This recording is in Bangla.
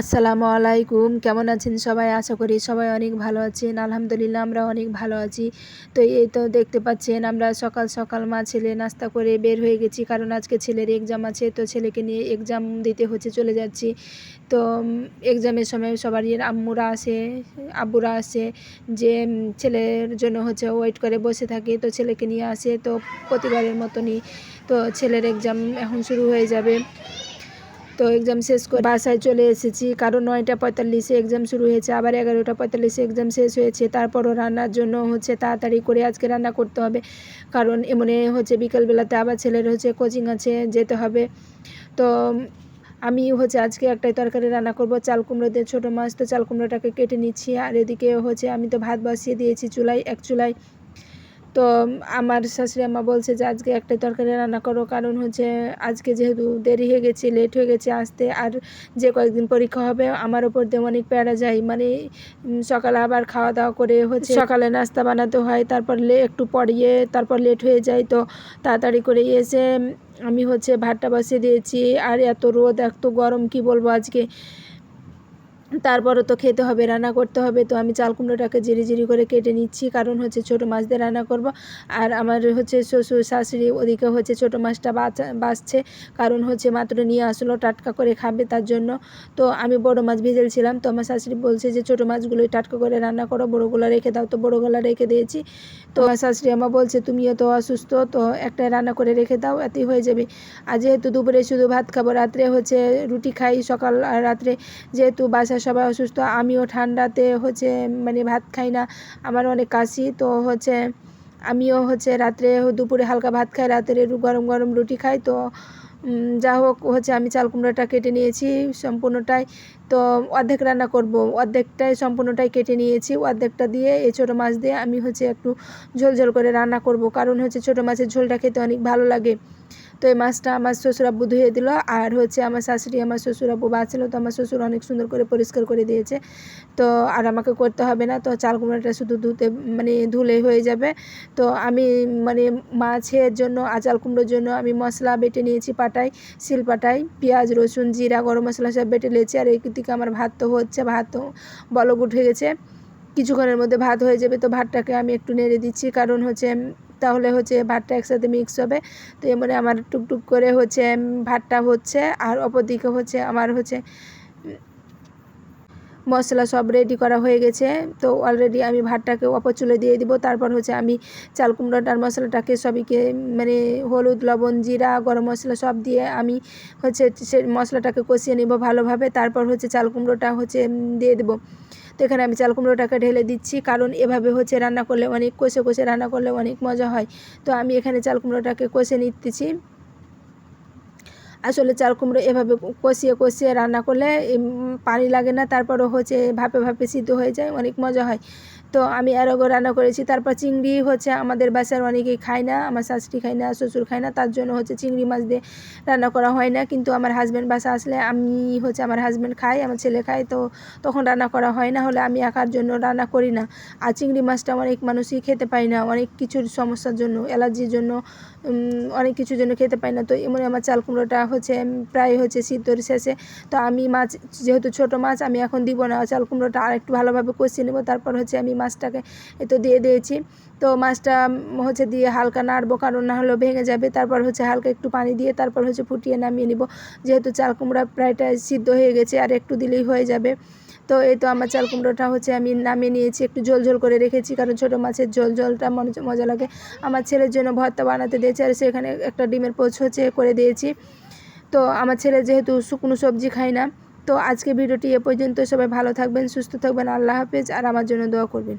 আসসালামু আলাইকুম। কেমন আছেন সবাই? আশা করি সবাই অনেক ভালো আছেন। আলহামদুলিল্লাহ আমরা অনেক ভালো আছি। তো এই তো দেখতে পাচ্ছেন, আমরা সকাল সকাল মা ছেলে নাস্তা করে বের হয়ে গেছি। কারণ আজকে ছেলের এক্সাম আছে, তো ছেলেকে নিয়ে এক্সাম দিতে হচ্ছে, চলে যাচ্ছি। তো এক্সামের সময় সবারই আম্মুরা আসে, আব্বুরা আসে যে ছেলের জন্য হচ্ছে ওয়েট করে বসে থাকে। তো ছেলেকে নিয়ে আসে, তো প্রতিবারের মতনই তো ছেলের এক্সাম এখন শুরু হয়ে যাবে। তো এক্সাম শেষ করে বাসায় চলে এসেছি। কারণ নয়টা পঁয়তাল্লিশে এক্সাম শুরু হয়েছে, আবার এগারোটা পঁয়তাল্লিশে এক্সাম শেষ হয়েছে। তারপরও রান্নার জন্য হচ্ছে তাড়াতাড়ি করে আজকে রান্না করতে হবে। কারণ এমনে হচ্ছে বিকেলবেলাতে আবার ছেলের হচ্ছে কোচিং আছে, যেতে হবে। তো আমি হচ্ছে আজকে একটাই তরকারি রান্না করব, চাল কুমড়ো দিয়ে ছোটো মাছ। তো চাল কুমড়োটাকে কেটে নিচ্ছি, আর এদিকে হচ্ছে আমি তো ভাত বসিয়ে দিয়েছি চুলায়, এক চুলায় তো আমার শাশুড়ি আম্মা বলছে যে, আজকে একটাই তরকারি রান্না করো। কারণ হচ্ছে আজকে যেহেতু দেরি হয়ে গেছে লেট হয়ে গেছে আসতে। আর যে কয়েকদিন পরীক্ষা হবে, আমার ওপর দিয়ে অনেক প্যারা যায়। মানে সকালে আবার খাওয়া দাওয়া করে হচ্ছে সকালে নাস্তা বানাতে হয়, তারপর একটু পড়িয়ে তারপর লেট হয়ে যায়। তো তাড়াতাড়ি করে এসে আমি হচ্ছে ভাতটা বসিয়ে দিয়েছি। আর এত রোদ, এত গরম, কি বলব আজকে? তারপরও তো খেতে হবে, রান্না করতে হবে। তো আমি চাল কুমড়োটাকে জিরি জিরি করে কেটে নিচ্ছি, কারণ হচ্ছে ছোটো মাছ দিয়ে রান্না করব। আর আমার হচ্ছে শ্বশুর শাশুড়ি ওদিকে হচ্ছে ছোটো মাছটা বাঁচা, বাঁচছে, কারণ হচ্ছে মাত্র নিয়ে আসলো, টাটকা করে খাবে তার জন্য। তো আমি বড় মাছ ভেজেছিলাম, তো আমার শাশুড়ি বলছে যে ছোটো মাছগুলোই টাটকা করে রান্না করো, বড়োগুলো রেখে দাও। তো বড়োগুলো রেখে দিয়েছি। তো আমার শাশুড়ি আমার বলছে, তুমিও তো অসুস্থ, তো একটা রান্না করে রেখে দাও, এতেই হয়ে যাবে। আর যেহেতু দুপুরে শুধু ভাত খাব, রাত্রে হচ্ছে রুটি খাই সকাল আর রাত্রে, যেহেতু বাসায় সবাই অসুস্থ, আমিও ঠান্ডাতে হচ্ছে মানে ভাত খাই না। আমার অনেক কাশি, তো হচ্ছে আমিও হচ্ছে রাত্রে দুপুরে হালকা ভাত খাই, রাত্রে গরম গরম রুটি খাই। তো যা হোক হচ্ছে আমি চাল কুমড়োটা কেটে নিয়েছি সম্পূর্ণটাই। তো অর্ধেক রান্না করব, অর্ধেকটাই সম্পূর্ণটাই কেটে নিয়েছি। অর্ধেকটা দিয়ে এই ছোটো মাছ দিয়ে আমি হচ্ছে একটু ঝোল ঝোল করে রান্না করব। কারণ হচ্ছে ছোটো মাছের ঝোলটা খেতে অনেক ভালো লাগে। তো এই মাছটা আমার শ্বশুর আব্বু ধুয়ে দিল। আর হচ্ছে আমার শাশুড়ি আমার শ্বশুর আব্বু বাঁচলো তো আমার শ্বশুর অনেক সুন্দর করে পরিষ্কার করে দিয়েছে। তো আর আমাকে করতে হবে না, তো চাল কুমড়োটা শুধু ধুতে মানে ধুলেই হয়ে যাবে। তো আমি মানে মাছের জন্য, আর চাল কুমড়োর জন্য আমি মশলা বেটে নিয়েছি পাটাই শিল পাটায়, পেঁয়াজ, রসুন, জিরা, গরম মশলা সব বেটে নিয়েছি। আর এই দিকে আমার ভাত তো হচ্ছে, ভাত তো বলক উঠে গেছে। কিছুক্ষণের মধ্যে ভাত হয়ে যাবে, তো ভাতটাকে আমি একটু নেড়ে দিচ্ছি। কারণ হচ্ছে তাহলে হচ্ছে ভাতটা একসাথে মিক্স হবে। তো এমনি আমার টুকটুক করে হচ্ছে ভাতটা হচ্ছে আর অপর দিকে হচ্ছে আমার হচ্ছে মশলা সব রেডি করা হয়ে গেছে। তো অলরেডি আমি ভাতটাকে অপর চুলে দিয়ে দিব। তারপর হচ্ছে আমি চাল কুমড়োটার মশলাটাকে সবইকে মানে হলুদ, লবণ, জিরা, গরম মশলা সব দিয়ে আমি হচ্ছে সে মশলাটাকে কষিয়ে নিব ভালোভাবে। তারপর হচ্ছে চাল কুমড়োটা হচ্ছে দিয়ে দেবো। এখানে আমি চাল কুমড়োটাকে ঢেলে দিচ্ছি, কারণ এভাবে হচ্ছে রান্না করলে অনেক, কষে কষে রান্না করলে অনেক মজা হয়। তো আমি এখানে চাল কুমড়োটাকে কষে নিতেছি আসলে চাল কুমড়ো এভাবে কষিয়ে কষিয়ে রান্না করলে পানি লাগে না, তারপরও হচ্ছে ভাপে ভাপে সিদ্ধ হয়ে যায়, অনেক মজা হয়। তো আমি আরও রান্না করেছি। তারপর চিংড়ি হচ্ছে আমাদের বাসার অনেকেই খায় না, আমার শাশুড়ি খায় না, শ্বশুর খায় না, তার জন্য হচ্ছে চিংড়ি মাছ দিয়ে রান্না করা হয় না। কিন্তু আমার হাজব্যান্ড বাসা আসলে আমি হচ্ছে আমার হাজব্যান্ড খাই, আমার ছেলে খায়, তো তখন রান্না করা হয় না, হলে আমি একার জন্য রান্না করি না। আর চিংড়ি মাছটা অনেক মানুষই খেতে পায় না, অনেক কিছুর সমস্যার জন্য, অ্যালার্জির জন্য অনেক কিছুর জন্য খেতে পায় না। তো এমন আমার চাল কুমড়োটা হচ্ছে প্রায় হচ্ছে সিদ্ধর শেষে, তো আমি মাছ, যেহেতু ছোট মাছ, আমি এখন দিব না, চাল কুমড়োটা আর একটু ভালোভাবে কষিয়ে নেব। তারপর হচ্ছে আমি মাছটাকে তো দিয়ে দিয়েছি। তো মাছটা হচ্ছে দিয়ে হালকা নাড়বো, কারণ না হলেও ভেঙে যাবে। তারপর হচ্ছে হালকা একটু পানি দিয়ে তারপর হচ্ছে ফুটিয়ে নামিয়ে নিব। যেহেতু চাল কুমড়া প্রায়টা সিদ্ধ হয়ে গেছে, আর একটু দিলেই হয়ে যাবে। তো এই তো আমার চাল কুমড়োটা হচ্ছে আমি নামিয়ে নিয়েছি, একটু ঝোল ঝোল করে রেখেছি, কারণ ছোটো মাছের ঝোল জলটা মজা লাগে। আমার ছেলের জন্য ভর্তা বানাতে দিয়েছি, আর সেখানে একটা ডিমের পোচ হচ্ছে করে দিয়েছি। তো আমার ছেলে যেহেতু শুকনো সবজি খায় না তো আজকে ভিডিওটি এ পর্যন্ত। সবাই ভালো থাকবেন, সুস্থ থাকবেন। আল্লাহ হাফেজ। আর আমার জন্য দোয়া করবেন।